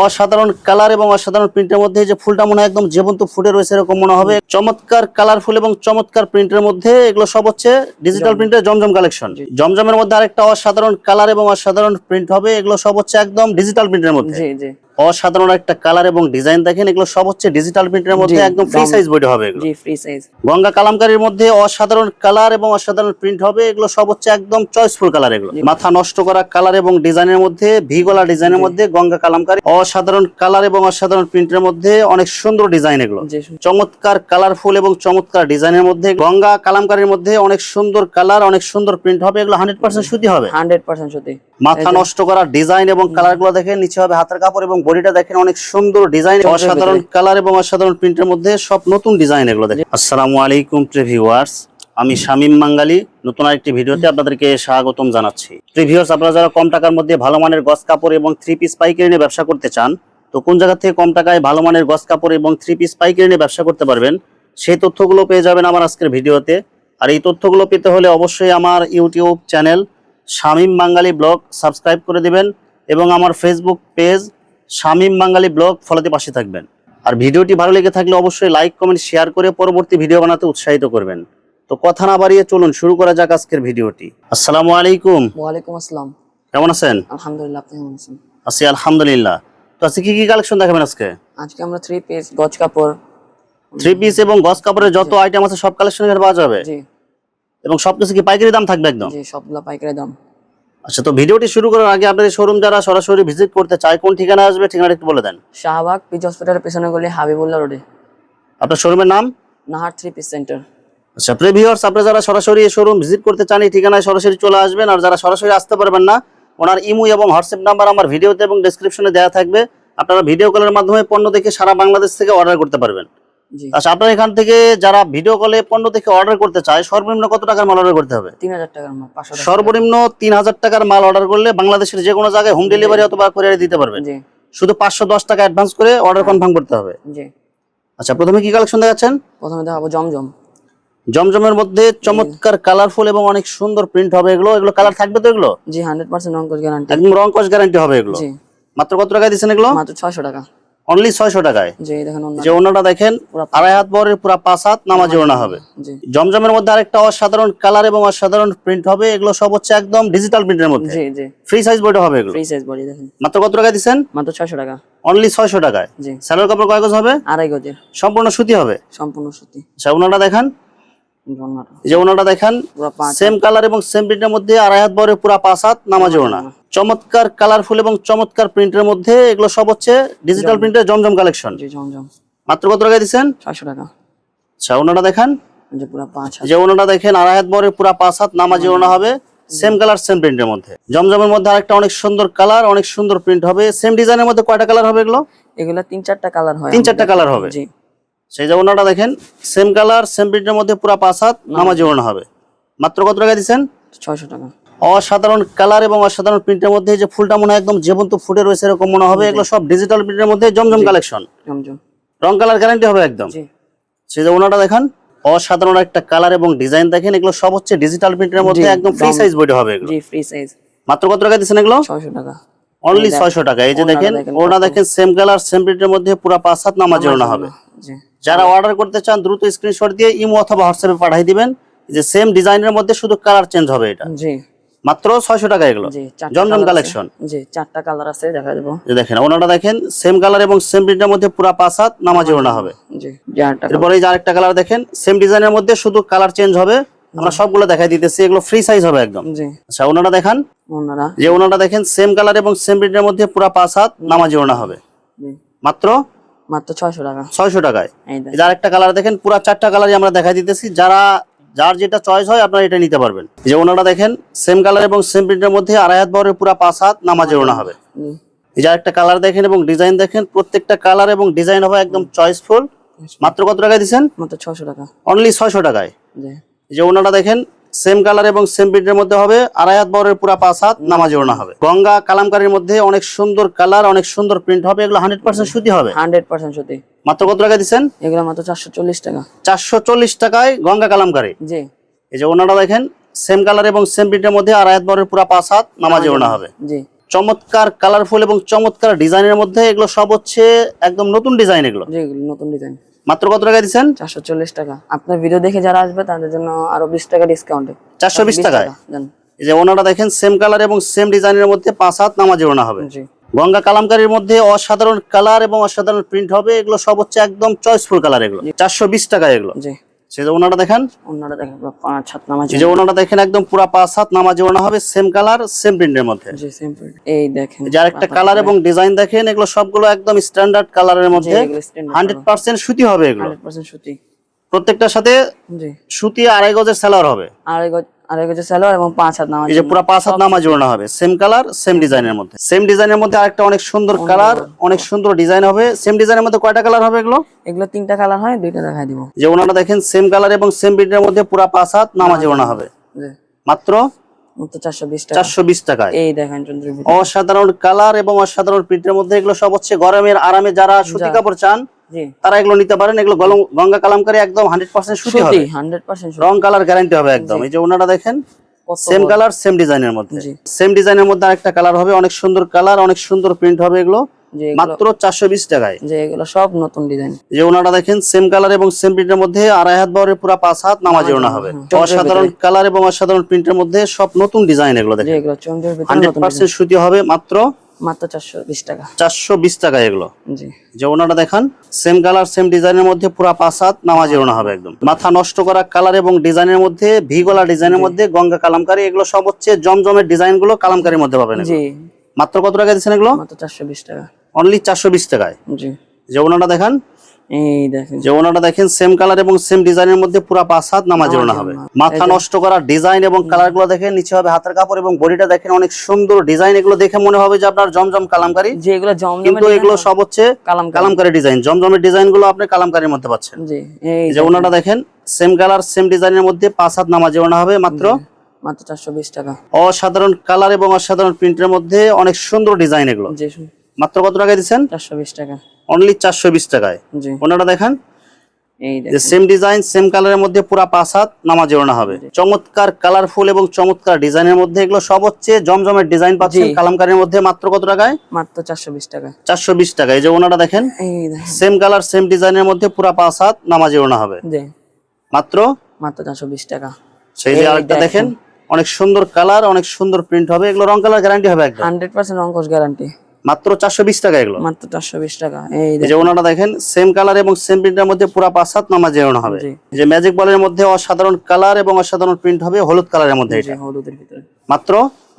অসাধারণ কালার এবং অসাধারণ প্রিন্টের মধ্যে যে ফুলটা মনে হয় একদম জীবন্ত ফুটে রয়েছে এরকম মনে হবে। চমৎকার কালারফুল এবং চমৎকার প্রিন্টের মধ্যে এগুলো সব হচ্ছে ডিজিটাল প্রিন্টের জমজম কালেকশন জমজমের মধ্যে আরেকটা অসাধারণ কালার এবং অসাধারণ প্রিন্ট হবে এগুলো সব হচ্ছে একদম ডিজিটাল প্রিন্টের মধ্যে। অসাধারণ একটা কালার এবং ডিজাইন দেখেন এগুলো সব হচ্ছে ডিজিটাল প্রিন্টের মধ্যে একদম ফ্রি সাইজ বডি হবে এগুলো। জি ফ্রি সাইজ গঙ্গা কালামকারীর মধ্যে অসাধারণ কালার এবং অসাধারণ প্রিন্ট হবে এগুলো সব হচ্ছে একদম চয়েসফুল কালার এগুলো। মাথা নষ্ট করা কালার এবং ডিজাইনের মধ্যে ভি গলা ডিজাইনের মধ্যে গঙ্গা কালামকারী অসাধারণ কালার এবং অসাধারণ প্রিন্টের মধ্যে অনেক সুন্দর ডিজাইন এগুলো। চমৎকার কালারফুল এবং চমৎকার ডিজাইনের মধ্যে গঙ্গা কালামকারীর মধ্যে অনেক সুন্দর কালার অনেক সুন্দর প্রিন্ট হবে এগুলো হান্ড্রেড পার্সেন্ট সুতি হবে। হান্ড্রেড পার্সেন্ট সত্যি মাথা নষ্ট করা ডিজাইন এবং কালারগুলো দেখেন নিচে হবে হাতের কাপড় এবং বডিটা দেখেন অনেক সুন্দর ডিজাইন অসাধারণ কালার এবং অসাধারণ প্রিন্টের মধ্যে সব নতুন ডিজাইন এগুলো দেখেন। আসসালামু আলাইকুম প্রিভিউয়ার্স আমি শামিম মাঙ্গালি নতুন আরেকটি ভিডিওতে আপনাদেরকে স্বাগতম জানাচ্ছি। প্রিভিউয়ার্স আপনারা যারা কম টাকার মধ্যে ভালো মানের গস কাপড় এবং থ্রি পিস পাইকারি নিয়ে ব্যবসা করতে চান তো কোন জায়গা থেকে কম টাকায় ভালো মানের গস কাপড় এবং থ্রি পিস পাইকারি নিয়ে ব্যবসা করতে পারবেন সেই তথ্যগুলো পেয়ে যাবেন আমার আজকের ভিডিওতে। আর এই তথ্যগুলো পেতে হলে অবশ্যই আমার YouTube channel Shamim Bangali vlog subscribe করে দিবেন এবং আমার Facebook page Shamim Bangali vlog ফলোতে পাশে থাকবেন। আর ভিডিওটি ভালো লেগে থাকলে অবশ্যই লাইক কমেন্ট শেয়ার করে পরবর্তী ভিডিও বানাতে উৎসাহিত করবেন। তো কথা না বাড়িয়ে চলুন শুরু করা যাক আজকের ভিডিওটি। আসসালামু আলাইকুম। ওয়ালাইকুম আসসালাম। কেমন আছেন? আলহামদুলিল্লাহ আপনি কেমন আছেন? আছি আলহামদুলিল্লাহ। তো আজকে কি কি কালেকশন দেখাবেন আজকে? আজকে আমরা থ্রি পিস গজ কাপড়। থ্রি পিস এবং গস কাপড়ের যত আইটেম আছে সব কালেকশন এখানে পাওয়া যাবে? জি। এবং সবকিছু কি পাইকারি দাম থাকবে একদম? জি সবগুলা পাইকারি দাম। আচ্ছা তো ভিডিওটি শুরু করার আগে আপনাদের শোরুম যারা সরাসরি ভিজিট করতে চায় কোন ঠিকানা আসবে ঠিকানা একটু বলে দেন। শাহবাগ পিচ হসপিটালের পেছনে গলি হাবিবুল্লাহ রোডে। আপনার শোরুমের নাম? নাহার থ্রি পিস সেন্টার আচ্ছা প্রিভিউয়ার্স আপনারা যারা সরাসরি এই শোরুম ভিজিট করতে চান এই ঠিকানায় সরাসরি চলে আসবেন আর যারা সরাসরি আসতে পারবেন না ওনার ইমো এবং হোয়াটসঅ্যাপ নাম্বার আমার ভিডিওতে এবং ডেসক্রিপশনে দেওয়া থাকবে। আপনারা ভিডিও কলের মাধ্যমে পণ্য দেখে সারা বাংলাদেশ থেকে অর্ডার করতে পারবেন। আচ্ছা আপনারা এখান থেকে যারা ভিডিও কলে পণ্য দেখে অর্ডার করতে চায় সর্বনিম্ন কত টাকার মাল অর্ডার করতে হবে? তিন হাজার টাকার মাল সর্বনিম্ন তিন হাজার টাকার মাল অর্ডার করলে বাংলাদেশের যে কোনো জায়গায় হোম ডেলিভারি অথবা কুরিয়ারে দিতে পারবেন। শুধু পাঁচশো দশ টাকা অ্যাডভান্স করে অর্ডার কনফার্ম করতে হবে। জি। আচ্ছা প্রথমে কি কালেকশন দেখাচ্ছেন? প্রথমে দেখাবো জমজম। জমজমের মধ্যে চমৎকার কালারফুল এবং অনেক সুন্দর প্রিন্ট হবে এগুলো। এগুলো কালার থাকবে তো এগুলো? জি হান্ড্রেড পার্সেন্ট অঙ্কজ গ্যারান্টি একদম রং কস গ্যারান্টি হবে এগুলো। মাত্র কত টাকায় দিচ্ছেন এগুলো? মাত্র ছয়শো টাকা। অনলি ছয়শো টাকায়। যে ওনাটা দেখেন আড়াই হাত বরের পুরো পাঁচ হাত নামাজি ওনা হবে। জমজমের মধ্যে আরেকটা অসাধারণ কালার এবং অসাধারণ প্রিন্ট হবে এগুলো সব হচ্ছে একদম ডিজিটাল প্রিন্টের মধ্যে। ফ্রি সাইজ বইটা হবে এগুলো। ফ্রি সাইজ বডি দেখেন। মাত্র কত টাকায় দিচ্ছেন? মাত্র ছয়শো টাকা। অনলি ছয়শো টাকায়। স্যালোর কাপড় কয় গজ হবে? আড়াই গজের। সম্পূর্ণ সুতি হবে? সম্পূর্ণ সুতি। ওনারা ওনাটা দেখান। যে ওনাটা দেখেন সেম কালার এবং সেম প্রিন্টের মধ্যে আড়াই হাত বরের পুরা পাঁচ হাত নামাজি ওনা চমৎকার কালারফুল এবং চমৎকার প্রিন্টের মধ্যে এগুলো সব হচ্ছে ডিজিটাল প্রিন্টের জমজম কালেকশন মাত্র কত টাকায় দিচ্ছেন? ছয়শো টাকা। আচ্ছা ওনাটা দেখান। যে ওনাটা দেখেন আড়াই হাত বরের পুরা পাঁচ হাত নামাজি ওনা হবে। সেম কালার সেম প্রিন্টের মধ্যে। জমজমের মধ্যে আরেকটা অনেক সুন্দর কালার অনেক সুন্দর প্রিন্ট হবে। সেম ডিজাইনের মধ্যে কয়টা কালার হবে এগুলো? এগুলো তিন চারটা কালার হয় তিন চারটা কালার হবে। জি। সেই যে ওনাটা দেখেন সেম কালার সেম প্রিন্টের মধ্যে পুরা পাঁচ হাত নামাজি ওনা হবে। মাত্র কত টাকা দিচ্ছেন? ছয়শো টাকা। অসাধারণ কালার এবং অসাধারণ প্রিন্টের মধ্যে যে ফুলটা মনে হয় একদম জীবন্ত ফুটে রয়েছে এরকম মনে হবে। এগুলো সব ডিজিটাল প্রিন্টের মধ্যে জমজম কালেকশন রং কালার গ্যারান্টি হবে একদম। সেই যে ওনাটা দেখেন অসাধারণ একটা কালার এবং ডিজাইন দেখেন এগুলো সব হচ্ছে ডিজিটাল প্রিন্টের মধ্যে একদম ফ্রি সাইজ বইটা হবে এগুলো। জি ফ্রি সাইজ মাত্র কত টাকা দিচ্ছেন এগুলো? ছয়শো টাকা। অনলি ছয়শো টাকা। এই যে দেখেন ওনা দেখেন সেম কালার সেম প্রিন্টের মধ্যে পুরো পাঁচ হাত নামাজ ওনা হবে। যারা অর্ডার করতে চান দ্রুত স্ক্রিনশট দিয়ে ইমো অথবা হোয়াটসঅ্যাপে পাঠিয়ে দিবেন। যে সেম ডিজাইনের মধ্যে শুধু কালার চেঞ্জ হবে এটা। জি। মাত্র ছয়শো টাকা এগুলো। জি চারটা জমজম কালেকশন জি চারটা কালার আছে দেখা দেবো। যে দেখেন ওনাটা দেখেন সেম কালার এবং সেম প্রিন্টের মধ্যে পুরো পাঁচ হাত নামাজি ওনা হবে। জি এরপরে এই যে আরেকটা কালার দেখেন সেম ডিজাইনের মধ্যে শুধু কালার চেঞ্জ হবে। আমরা সবগুলো দেখাই দিতেছি এগুলো ফ্রি সাইজ হবে একদম। জি। আচ্ছা ওনাটা দেখান। ওনারা। যে ওনাটা দেখেন সেম কালার এবং সেম প্রিন্টের মধ্যে পুরো পাঁচ হাত নামাজি ওনা হবে। জি। মাত্র মাত্র ছয়শো টাকা। ছয়শো টাকায়। এই আরেকটা কালার দেখেন পুরো চারটা কালারই আমরা দেখাই দিতেছি। যারা যার যেটা চয়েস হয় আপনারা এটা নিতে পারবেন। এই যে ওনাটা দেখেন সেম কালার এবং সেম প্রিন্টের মধ্যে আড়াই হাত বরের পুরো পাঁচ হাত নামাজি ওনা হবে। এই যে আরেকটা কালার দেখেন এবং ডিজাইন দেখেন প্রত্যেকটা কালার এবং ডিজাইন হবে একদম চয়েসফুল মাত্র কত টাকায় দিচ্ছেন মাত্র ছয়শো টাকা। অনলি ছয়শো টাকায়। জি। এই যে ওনাটা দেখেন সেম কালার এবং সেম প্রিন্টের মধ্যে হবে। আড়াই হাত বরের পুরা পাঁচ হাত নামাজি ওড়না হবে। গঙ্গা কালামকারীর মধ্যে অনেক সুন্দর কালার অনেক সুন্দর প্রিন্ট হবে। এগুলো হান্ড্রেড পার্সেন্ট সুতি হবে। হান্ড্রেড পার্সেন্ট সুতি। মাত্র কত টাকা দিচ্ছেন? এগুলো মাত্র চারশো চল্লিশ টাকা। চারশো চল্লিশ টাকায় গঙ্গা কালামকারী। জি। এই যে ওনাটা দেখেন সেম কালার এবং সেম প্রিন্টের মধ্যে আড়াই হাত বরের পুরা পাঁচ হাত নামাজি ওড়না হবে। জি। চমৎকার কালারফুল এবং চমৎকার ডিজাইনের মধ্যে এগুলো সব হচ্ছে একদম নতুন ডিজাইন এগুলো। নতুন ডিজাইন মাত্র কত টাকা দিচ্ছেন? চারশো চল্লিশ টাকা। আপনার ভিডিও দেখে যারা আসবে তাদের জন্য আরও বিশ টাকা ডিসকাউন্টে চারশো বিশ টাকায়? এই যে ওনারা দেখেন সেম কালার এবং সেম ডিজাইনের মধ্যে পাঁচ হাত নামাজি ওনা হবে। জি। গঙ্গা কালামকারীর মধ্যে অসাধারণ কালার এবং অসাধারণ প্রিন্ট হবে। এগুলো সব হচ্ছে একদম চয়েসফুল কালার এগুলো। চারশো বিশ টাকা এগুলো। জি। সেই যে ওনাটা দেখেন? ওনাটা দেখেন পাঁচ সাত নামাজ এই যে ওনাটা দেখেন একদম পুরা পাঁচ সাত নামাজ ওনা হবে সেম কালার সেম প্রিন্টের মধ্যে। জি সিম্পল এই দেখেন যার একটা কালার এবং ডিজাইন দেখেন এগুলো সবগুলো একদম স্ট্যান্ডার্ড কালারের মধ্যে। এগুলো standard হান্ড্রেড পার্সেন্ট সুতি হবে এগুলো। হান্ড্রেড পার্সেন্ট সুতি। প্রত্যেকটার সাথে জি। সুতি আড়াই গজের সেলার হবে। আড়াই গজ সালোয়ার এবং পাঁচ হাত নামাজ এই যে পুরো পাঁচ হাত নামাজ ওড়না হবে। সেম কালার সেম ডিজাইনের মধ্যে। সেম ডিজাইনের মধ্যে আরেকটা অনেক সুন্দর কালার অনেক সুন্দর ডিজাইন হবে। সেম ডিজাইনের মধ্যে কয়টা কালার হবে এগুলো? এগুলো তিনটা কালার হয় দুইটা দেখাই দিব। যে ওনারা দেখেন সেম কালার এবং সেম প্রিন্টের মধ্যে পুরো পাঁচ হাত নামাজ ওড়না হবে। মাত্র? অসাধারণ কালার এবং অসাধারণ প্রিন্টের মধ্যে এগুলো সব হচ্ছে গরমের আরামে যারা সুতি কাপড় চান তারা এগুলো নিতে পারেন এগুলো গঙ্গা কালামকারী একদম হান্ড্রেড পার্সেন্ট সুতি হবে। হান্ড্রেড পার্সেন্ট রং কালার গ্যারান্টি হবে একদম। এই যে ওনারা দেখেন সেম কালার সেম ডিজাইনের মধ্যে। সেম ডিজাইনের মধ্যে আরেকটা কালার হবে অনেক সুন্দর কালার অনেক সুন্দর প্রিন্ট হবে এগুলো। মাত্র চারশো বিশ টাকায়। যে এগুলো সব নতুন ডিজাইন যে ওনারা দেখেন সেম কালার এবং সেম প্রিন্টের মধ্যে আড়াই হাত বহরের পুরো পাঁচ হাত নামাজি ওনা হবে। অসাধারণ কালার এবং অসাধারণ প্রিন্টের মধ্যে সব নতুন ডিজাইন এগুলো দেখেন। হান্ড্রেড পার্সেন্ট সুতি হবে মাত্র মাত্র চারশো বিশ টাকা। চারশো বিশ টাকায় এগুলো। জি। যে ওনাটা দেখান সেম কালার সেম ডিজাইনের মধ্যে পুরা পাঁচ হাত নামাজি ওনা হবে একদম। মাথা নষ্ট করা কালার এবং ডিজাইনের মধ্যে ভি গলা ডিজাইনের মধ্যে গঙ্গা কালামকারী এগুলো সব হচ্ছে জমজমের ডিজাইনগুলো কালামকারীর মধ্যে পাবেন জি। মাত্র কত টাকা দিচ্ছেন এগুলো? মাত্র চারশো বিশ টাকা। অনলি চারশো বিশ টাকায়। জি। যে ওনাটা দেখান এই দেখেন। যে ওনারা দেখেন সেম কালার এবং সেম ডিজাইনের মধ্যে পুরা পাঁচ হাত নামাজি ওনা হবে। মাথা নষ্ট করা ডিজাইন এবং দেখেন নিচে হবে হাতের কাপড় এবং বডিটা দেখেন অনেক সুন্দর ডিজাইন এগুলো দেখে মনে হবে যে আপনার জমজম কালামকারী। যে এগুলো কিন্তু এগুলো সব হচ্ছে কালাম ডিজাইন জমজমের আপনি কালামকারীর মধ্যে পাচ্ছেন। জি এই এই যে ওনারা দেখেন। সেম কালার সেম ডিজাইনের মধ্যে পাঁচ হাত নামাজি ওনা হবে মাত্র। মাত্র টাকা। অসাধারণ কালার এবং অসাধারণ প্রিন্টের মধ্যে অনেক সুন্দর ডিজাইন এগুলো। জি মাত্র কত টাকা দিচ্ছেন? টাকা। অনলি চারশো বিশ টাকায়। জি। ওনারা দেখেন? সেম ডিজাইন সেম কালারের মধ্যে পুরা পাঁচ হাত নামাজি ওড়না হবে। চমৎকার কালারফুল এবং চমৎকার ডিজাইনের মধ্যে এগুলো সব হচ্ছে জমজমের ডিজাইন পাচ্ছেন। কালামকারীর মধ্যে মাত্র কত টাকায়? মাত্র চারশো বিশ টাকা। চারশো বিশ টাকা। এই যে ওনারা দেখেন? সেম কালার সেম ডিজাইনের মধ্যে পুরা পাঁচ হাত নামাজি ওড়না হবে। মাত্র? মাত্র চারশো বিশ টাকা। সেই যে আরেকটা দেখেন। অনেক সুন্দর কালার অনেক সুন্দর প্রিন্ট হবে। এগুলো রং কালার গ্যারান্টি হবে একদম। হান্ড্রেড পার্সেন্ট অঙ্কশ গ্যারান্টি মাত্র চারশো বিশ টাকা এগুলো। মাত্র চারশো বিশ টাকা এই যে ওনারা দেখেন সেম কালার এবং সেম প্রিন্টের মধ্যে পুরা পাঁচ হাত নামাজি ওড়না হবে। যে ম্যাজিক বলের মধ্যে অসাধারণ কালার এবং অসাধারণ প্রিন্ট হবে হলুদ কালারের মধ্যে এটা। হলুদের ভিতরে। মাত্র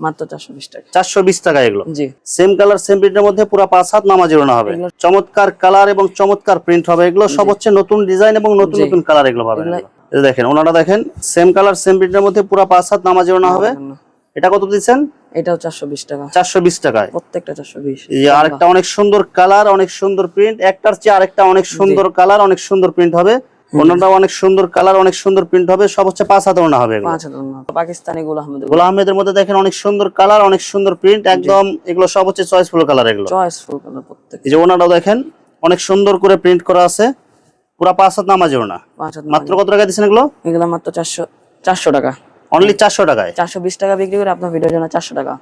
মাত্র চারশো বিশ টাকা। চারশো বিশ টাকা এগুলো। জি। সেম কালার সেম প্রিন্টের মধ্যে পুরো পাঁচ হাত নামাজি ওড়না হবে। চমৎকার কালার এবং চমৎকার প্রিন্ট হবে এগুলো। সব হচ্ছে নতুন ডিজাইন এবং নতুন নতুন কালার এগুলো পাবেন এই দেখেন ওনারা দেখেন সেম কালার সেম প্রিন্টের মধ্যে পুরো পাঁচ হাত নামাজি ওড়না হবে। এটা কত দিচ্ছেন? এটাও চারশো বিশ টাকা। চারশো বিশ টাকায়? প্রত্যেকটা চারশো বিশ। এই আরেকটা অনেক সুন্দর কালার অনেক সুন্দর প্রিন্ট একটার চেয়ে আরেকটা অনেক সুন্দর কালার অনেক সুন্দর প্রিন্ট হবে। অন্যটা অনেক সুন্দর কালার অনেক সুন্দর প্রিন্ট হবে। সব হচ্ছে পাঁচ হাত ওড়না হবে পাঁচ না। পাকিস্তানি গুলো আহমেদ আহমেদের মধ্যে দেখেন অনেক সুন্দর কালার অনেক সুন্দর প্রিন্ট একদম এগুলো সব হচ্ছে চয়েসফুল কালার এগুলো। চয়েস ফুল কালার প্রত্যেক এই যে ওনারাও দেখেন অনেক সুন্দর করে প্রিন্ট করা আছে। পুরা পাঁচ হাত নামাজি ওনা মাত্র কত টাকা দিচ্ছেন এগুলো? এগুলো মাত্র চারশো চারশো টাকা। অনলি চারশো টাকায়? চারশো বিশ টাকা বিক্রি করে আপনার ভিডিওর জন্য চারশো টাকা।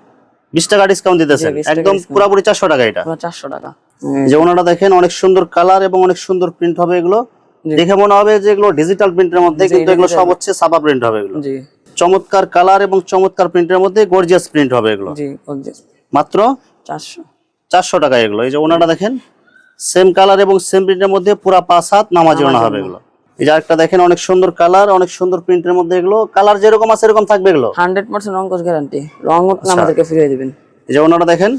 বিশ টাকা ডিসকাউন্ট দিতেছেন। একদম পুরোপুরি চারশো টাকা এটা। পুরো চারশো টাকা। যে ওনারা দেখেন অনেক সুন্দর কালার এবং অনেক সুন্দর প্রিন্ট হবে এগুলো। দেখে মনে হবে যে এগুলো ডিজিটাল প্রিন্টের মধ্যে কিন্তু এগুলো সব হচ্ছে সাবা প্রিন্ট হবে এগুলো। জি। চমৎকার কালার এবং চমৎকার প্রিন্টের মধ্যে গর্জিয়াস প্রিন্ট হবে এগুলো। জি মাত্র চারশো। চারশো টাকা এগুলো। এই যে ওনারা দেখেন সেম কালার এবং সেম প্রিন্টের মধ্যে পুরা পাঁচ হাত নামাজি ওনা হবে। এগুলো। এই যে আরেকটা দেখেন অনেক সুন্দর কালার অনেক সুন্দর প্রিন্টের মধ্যে এগুলো। কালার যেরকম আছে এরকম থাকবে এগুলো? হান্ড্রেড পার্সেন্ট অঙ্কশ গ্যারান্টি। রং উঠলে আমাদেরকে ফিরিয়ে দিবেন। এই যে ওনারা দেখেন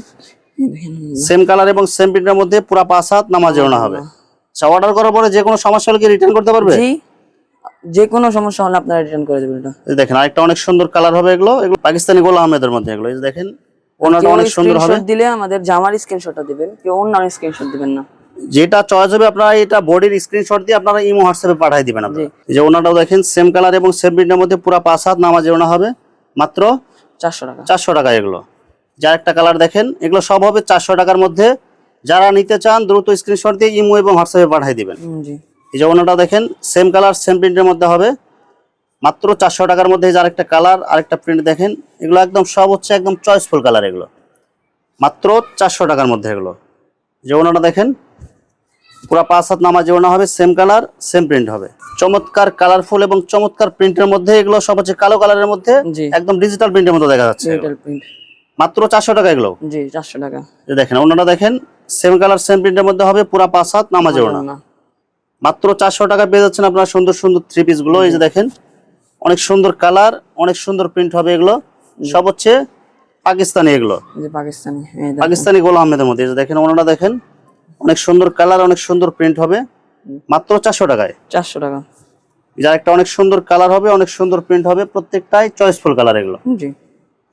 সেম কালার এবং সেম প্রিন্টের মধ্যে পুরা পাঁচ হাত নামাজি ওনা হবে। আচ্ছা অর্ডার করার পরে যে কোনো সমস্যা হলে কি রিটার্ন করতে পারবে? জি যে কোনো সমস্যা হলে আপনারা রিটার্ন করে দেবেন এটা। দেখেন আরেকটা অনেক সুন্দর কালার হবে এগুলো। এগুলো পাকিস্তানি গোলা আহমেদের মধ্যে এগুলো। এই দেখেন ওনাটা অনেক সুন্দর হবে। দিলে আমাদের জামার স্ক্রিনশটটা দিবেন কেউ অন্য স্ক্রিনশট দিবেন না। যেটা চয়েস হবে আপনারা এটা বডির স্ক্রিনশট দিয়ে আপনারা ইমো হোয়াটসঅ্যাপে পাঠিয়ে দিবেন আপনারা। এই যে ওনাটাও দেখেন সেম কালার এবং সেম প্রিন্টের মধ্যে পুরো পাঁচ হাত নামাজি ওনা হবে মাত্র চারশো টাকা। চারশো টাকা এগুলো। যার একটা কালার দেখেন এগুলো সব হবে চারশো টাকার মধ্যে। যারা নিতে চান দ্রুত স্ক্রিনশট দিয়ে ইমো এবং হোয়াটসঅ্যাপে পাঠিয়ে দিবেন। জি। এই যে ওনাটা দেখেন সেম কালার সেম প্রিন্টের মধ্যে হবে মাত্র চারশো টাকার মধ্যে যার একটা কালার আরেকটা প্রিন্ট দেখেন এগুলো একদম সব হচ্ছে একদম চয়েসফুল কালার এগুলো। মাত্র চারশো টাকার মধ্যে এগুলো। যে ওনাটা দেখেন পুরা পাঁচ হাত নামা যে ওনা হবে সেম কালার সেম প্রিন্ট হবে। চমৎকার কালারফুল এবং চমৎকার প্রিন্টের মধ্যে এগুলো সব হচ্ছে কালো কালারের মধ্যে একদম ডিজিটাল প্রিন্টের মধ্যে দেখা যাচ্ছে। মাত্র চারশো টাকা এগুলো। জি চারশো টাকা। দেখেন ওনাটা দেখেন সেম কালার সেম প্রিন্টের মধ্যে হবে পুরা পাঁচ হাত নামাজে ওনা না মাত্র চারশো টাকা পেয়ে যাচ্ছেন আপনার সুন্দর সুন্দর থ্রি পিসগুলো এই যে দেখেন অনেক সুন্দর কালার অনেক সুন্দর প্রিন্ট হবে এগুলো। সব হচ্ছে পাকিস্তানি এগুলো। পাকিস্তানি। পাকিস্তানি গোল আহমেদের মধ্যে দেখেন ওনারা দেখেন অনেক সুন্দর কালার অনেক সুন্দর প্রিন্ট হবে। মাত্র চারশো টাকায়। চারশো টাকা। যার একটা অনেক সুন্দর কালার হবে অনেক সুন্দর প্রিন্ট হবে প্রত্যেকটাই চয়েসফুল কালার এগুলো। জি।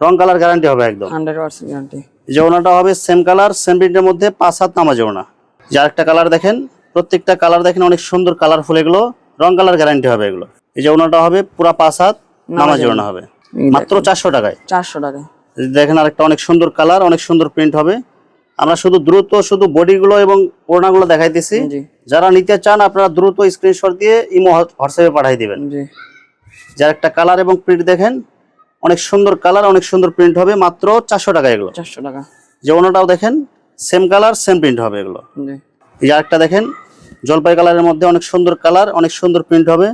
রং কালার গ্যারান্টি হবে একদম। হান্ড্রেড পার্সেন্ট গ্যারান্টি যে ওনাটা হবে সেম কালার সেম প্রিন্টের মধ্যে পাঁচ হাত নামাজে ওনা। যার একটা কালার দেখেন প্রত্যেকটা কালার দেখেন অনেক সুন্দর কালারফুল এগুলো রং কালার গ্যারান্টি হবে এগুলো। এই যে ওনাটা হবে পুরা পাঁচ হাত নামাজে ওনা হবে। মাত্র চারশো টাকায়। চারশো টাকা দেখেন আরেকটা অনেক সুন্দর কালার অনেক সুন্দর প্রিন্ট হবে। আমরা শুধু দ্রুত শুধু বডিগুলো এবং ওড়নাগুলো দেখাইতেছি। যারা নিতে চান আপনারা দ্রুত স্ক্রিনশট দিয়ে ইমো হোয়াটসঅ্যাপে পাঠিয়ে দিবেন। যার একটা কালার এবং প্রিন্ট দেখেন অনেক সুন্দর কালার অনেক সুন্দর প্রিন্ট হবে মাত্র চারশো টাকা এগুলো। চারশো টাকা। যে ওনাটাও দেখেন সেম কালার সেম প্রিন্ট হবে এগুলো। যার একটা দেখেন জলপাই কালারের মধ্যে অনেক সুন্দর কালার অনেক সুন্দর প্রিন্ট হবে।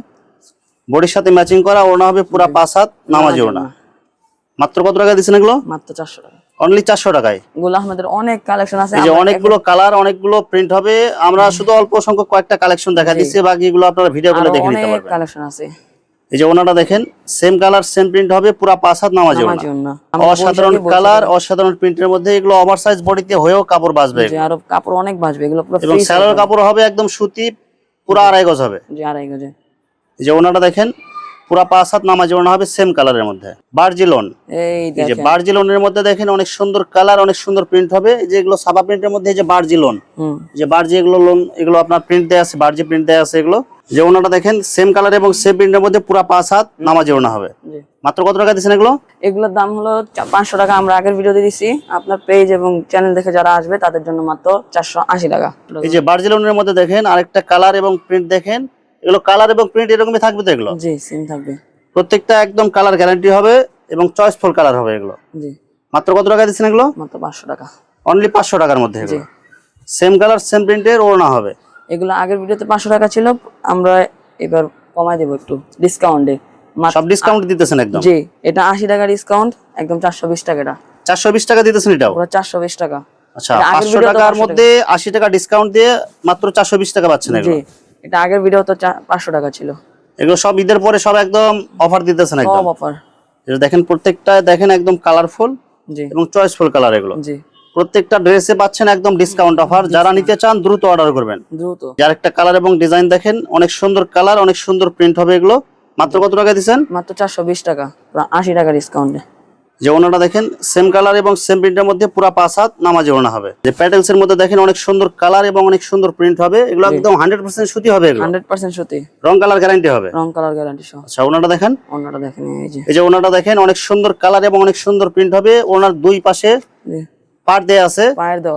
বডির সাথে ম্যাচিং করা ওনা হবে পুরা পাঁচ হাত নামাজি ওনা মাত্র কত টাকা দিচ্ছেন এগুলো? মাত্র চারশো টাকা। অনলি চারশো টাকায়। গুলো আহমেদের অনেক কালেকশন আছে। এই যে অনেকগুলো কালার অনেকগুলো প্রিন্ট হবে। আমরা শুধু অল্প সংখ্যক কয়েকটা কালেকশন দেখা দিচ্ছি বাকিগুলো আপনারা ভিডিও করে দেখে নিতে অনেক কালেকশন আছে। এই যে ওনাটা দেখেন সেম কালার সেম প্রিন্ট হবে পুরা পাঁচ হাত নামাজি অসাধারণ কালার অসাধারণ প্রিন্টের মধ্যে এগুলো ওভার সাইজ বডিতে হয়েও কাপড় বাঁচবে। আরও কাপড় অনেক বাঁচবে। এগুলো পুরো এবং free কাপড় হবে একদম সুতি পুরো আড়াই গজ হবে হবে। জি আড়াই গজে। এই যে ওনাটা দেখেন পুরা পাঁচ হাত নামাজি ওনা হবে সেম কালারের মধ্যে। বার্জিলন। এই যে বার্জিলনের মধ্যে দেখেন অনেক সুন্দর কালার অনেক সুন্দর প্রিন্ট হবে। এই যে এগুলো সাবা প্রিন্টের মধ্যে যে বার্জিলন। যে বার্জি এগুলো লোন এগুলো আপনার প্রিন্ট দেওয়া আছে বার্জি প্রিন্ট দেওয়া আছে এগুলো। যে ওনাটা দেখেন সেম কালার এবং সেম প্রিন্টের মধ্যে পুরা পাঁচ হাত নামাজি ওনা হবে। মাত্র কত টাকা দিচ্ছেন এগুলো? এগুলোর দাম হলো পাঁচশো টাকা। আমরা আগের ভিডিওতে দিছি। আপনার পেজ এবং চ্যানেল দেখে যারা আসবে তাদের জন্য মাত্র চারশো আশি টাকা। এই যে বার্জিলনের মধ্যে দেখেন আরেকটা কালার এবং প্রিন্ট দেখেন। এগুলো কালার এবং প্রিন্ট এরকমই থাকবে তো এগুলো? জি সিম থাকবে। প্রত্যেকটা একদম কালার গ্যারান্টি হবে এবং চয়েসফুল কালার হবে এগুলো। জি। মাত্র কত টাকা দিচ্ছেন এগুলো? মাত্র পাঁচশো টাকা। অনলি পাঁচশো টাকার মধ্যে জি। এগুলো সেম কালার সেম প্রিন্টের ওড়না হবে। এগুলো আগের ভিডিওতে পাঁচশো টাকা ছিল আমরা এবার কমাই দেবো একটু ডিসকাউন্টে সব ডিসকাউন্ট দিতেছেন একদম? জি এটা আশি টাকা ডিসকাউন্ট একদম চারশো বিশ টাকা এটা চারশো বিশ টাকা দিতেছেন এটাও? পুরো চারশো বিশ টাকা। আচ্ছা পাঁচশো টাকার মধ্যে আশি টাকা ডিসকাউন্ট দিয়ে মাত্র চারশো বিশ টাকা পাচ্ছেন জি। এগুলো। এটা আগের ভিডিও তো পাঁচশো টাকা ছিল। এগুলো সব ঈদের পরে সব একদম অফার দিতেছেন একদম? সব অফার এটা দেখেন প্রত্যেকটা দেখেন একদম কালারফুল জি। এবং চয়েসফুল কালার এগুলো। জি। প্রত্যেকটা ড্রেসে পাচ্ছেন একদম ডিসকাউন্ট অফার যারা নিতে চান দ্রুত অর্ডার করবেন। দ্রুত। যার একটা কালার এবং ডিজাইন দেখেন অনেক সুন্দর কালার অনেক সুন্দর প্রিন্ট হবে এগুলো। মাত্র কত টাকা দিচ্ছেন? মাত্র চারশো বিশ টাকা আশি টাকা ডিসকাউন্টে যে ওনাটা দেখেন সেম কালার এবং সেম প্রিন্টের মধ্যে পুরা পাঁচ হাত নামাজে ওনা হবে। যে প্যাটেলস এর মধ্যে দেখেন অনেক সুন্দর কালার এবং অনেক সুন্দর প্রিন্ট হবে। এগুলো একদম হান্ড্রেড পার্সেন্ট সুতি হবে হান্ড্রেড পার্সেন্ট সত্যি রং কালার গ্যারান্টি হবে। রং কালার গ্যারান্টি সহ। আচ্ছা ওনাটা দেখেন। অন্যটা দেখেন এই যে। এই যে ওনাটা দেখেন অনেক সুন্দর কালার এবং অনেক সুন্দর প্রিন্ট হবে। ওনার দুই পাশে পার দেয়া আছে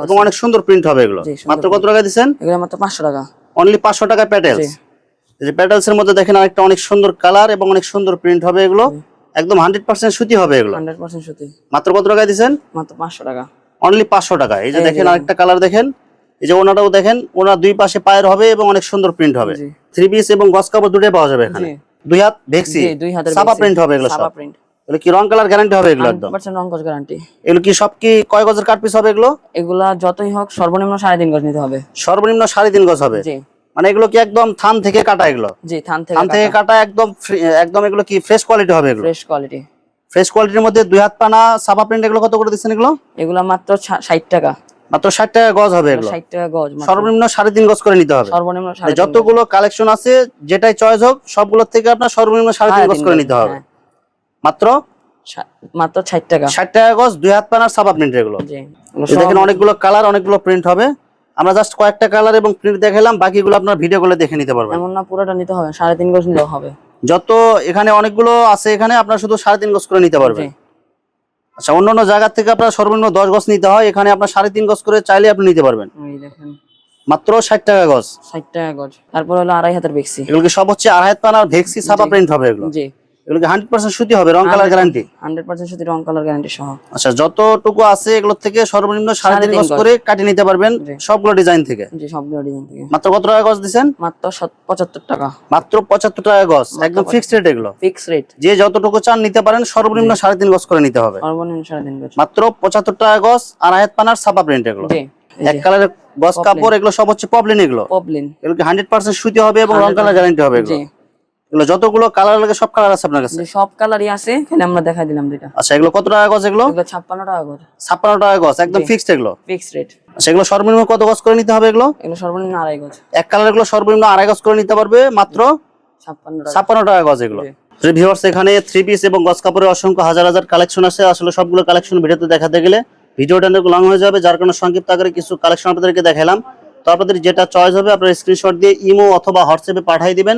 এবং অনেক সুন্দর প্রিন্ট হবে এগুলো। মাত্র কত টাকা দিচ্ছেন? এগুলো মাত্র পাঁচশো টাকা। অনলি পাঁচশো টাকা প্যাটেলস এই যে প্যাটেলস এর মধ্যে দেখেন আরেকটা অনেক সুন্দর কালার এবং অনেক সুন্দর প্রিন্ট হবে এগুলো। একদম হান্ড্রেড পার্সেন্ট সুতি হবে এগুলো। হান্ড্রেড পার্সেন্ট সত্যি মাত্র কত টাকা দিচ্ছেন মাত্র পাঁচশো টাকা। অনলি পাঁচশো টাকা। এই যে দেখেন। আরেকটা কালার দেখেন। এই যে ওনাটাও দেখেন ওনার দুই পাশে পায়ের হবে এবং অনেক সুন্দর প্রিন্ট হবে। থ্রি পিস এবং গস কাপড় দুটোই পাওয়া যাবে এখানে। দুই হাত ভেক্সি। দুই হাতের সাবা প্রিন্ট হবে এগুলো সাবা। প্রিন্ট এগুলো কি রং কালার গ্যারান্টি হবে এগুলো একদম? পার্সেন্ট রং কস গ্যারান্টি এগুলো কি সব কি কয় গজের কাট পিস হবে এগুলো? এগুলা যতই হোক সর্বনিম্ন সাড়ে তিন গজ নিতে হবে। সর্বনিম্ন সাড়ে তিন গজ হবে। জি। মানে এগুলো কি একদম থান থেকে কাটা এগুলো? জি থান থেকে থান থেকে কাটা। একদম একদম এগুলো কি ফ্রেশ কোয়ালিটি হবে এগুলো? ফ্রেশ কোয়ালিটি ফ্রেশ কোয়ালিটির মধ্যে দুই হাত পানা সাবা প্রিন্ট এগুলো কত করে দিচ্ছেন এগুলো? এগুলা মাত্র ষা- ষাট টাকা। মাত্র ষাট টাকা গজ হবে এগুলো। ষাট টাকা গজ সর্বনিম্ন সাড়ে তিন গজ করে নিতে হবে। সর্বনিম্ন গজ। যতগুলো কালেকশন আছে যেটাই চয়েস হোক সবগুলো থেকে আপনার সর্বনিম্ন সাড়ে তিন সাড়ে গজ করে নিতে হবে। হ্যাঁ। মাত্র? মাত্র ষাট টাকা। ষাট টাকা গজ দুই হাত পানার সাবা প্রিন্ট এগুলো। জি দেখেন অনেকগুলো কালার অনেকগুলো প্রিন্ট হবে। আমরা জাস্ট কয়েকটা কালার এবং প্রিন্ট দেখালাম বাকিগুলো আপনার ভিডিও করে দেখে নিতে পারবেন। এমন না পুরোটা নিতে হবে সাড়ে তিন গজ নিলেও হবে। যত এখানে অনেকগুলো আছে এখানে আপনার শুধু সাড়ে তিন গজ করে নিতে পারবেন। আচ্ছা অন্য অন্য জায়গা থেকে আপনার সর্বনিম্ন দশ গজ নিতে হয় এখানে আপনার সাড়ে তিন গজ করে চাইলে আপনি নিতে পারবেন। এই দেখেন। মাত্র ষাট টাকা গজ। ষাট টাকা গজ। তারপর হলো আড়াই হাতের বেক্সি এগুলো কি সব হচ্ছে আড়াই পানার ভেক্সি ছাপা প্রিন্ট হবে এগুলো? জি। এগুলো হান্ড্রেড পার্সেন্ট সুতি হবে রং কালার গ্যারান্টি হান্ড্রেড পার্সেন্ট শুধু রং কালার গ্যারান্টি সহ। আচ্ছা যতটুকু আছে এগুলো থেকে সর্বনিম্ন সাড়ে তিন গজ। করে কাটিয়ে নিতে পারবেন সবগুলো ডিজাইন থেকে। জি সবগুলো ডিজাইন থেকে। মাত্র কত টাকা গজ দিচ্ছেন? মাত্র পঁচাত্তর টাকা। মাত্র পঁচাত্তর টাকা গজ একদম ফিক্সড রেট এগুলো। ফিক্স রেট যে যতটুকু চান নিতে পারেন সর্বনিম্ন সাড়ে তিন গজ করে নিতে হবে। সর্বনিম্ন সাড়ে তিন গজ। মাত্র পঁচাত্তর টাকা গজ আর আয়াত পানার ছাপা প্রিন্ট এগুলো। জি এক কালারের গজ কাপড় এগুলো সব হচ্ছে পবলিন এগুলো। পবলিন এগুলো হান্ড্রেড পার্সেন্ট সুতি হবে এবং রং কালার গ্যারান্টি হবে এগুলো। এগুলো যতগুলো কালার লাগে সব কালার আছে আপনার কাছে? সব কালারই আছে এখানে আমরা দেখাই দিলাম দুইটা। আচ্ছা এগুলো কত টাকা গজ এগুলো? এগুলো ছাপ্পান্ন টাকা করে ছাপ্পান্ন টাকা গজ একদম ফিক্সড এগুলো? ফিক্স রেট আচ্ছা এগুলো সর্বনিম্ন কত গজ করে নিতে হবে এগুলো? এগুলো সর্বনিম্ন আড়াই গজ। এক কালারগুলো সর্বনিম্ন আড়াই গজ করে নিতে পারবে মাত্র ছাপ্পান্ন টাকা। ছাপ্পান্ন টাকা গজ এগুলো। ভিউয়ার্স এখানে থ্রি পিস এবং গজ কাপড়ের অসংখ্য হাজার হাজার কালেকশন আছে। আসলে সবগুলো কালেকশন ভিডিওতে দেখাতে গেলে ভিডিওটা অনেক লং হয়ে যাবে যার কারণে সংক্ষিপ্ত আকারে কিছু কালেকশন আপনাদেরকে দেখালাম। তো আপনাদের যেটা চয়েস হবে আপনার স্ক্রিনশট দিয়ে ইমো অথবা হোয়াটসঅ্যাপে পাঠিয়ে দিবেন।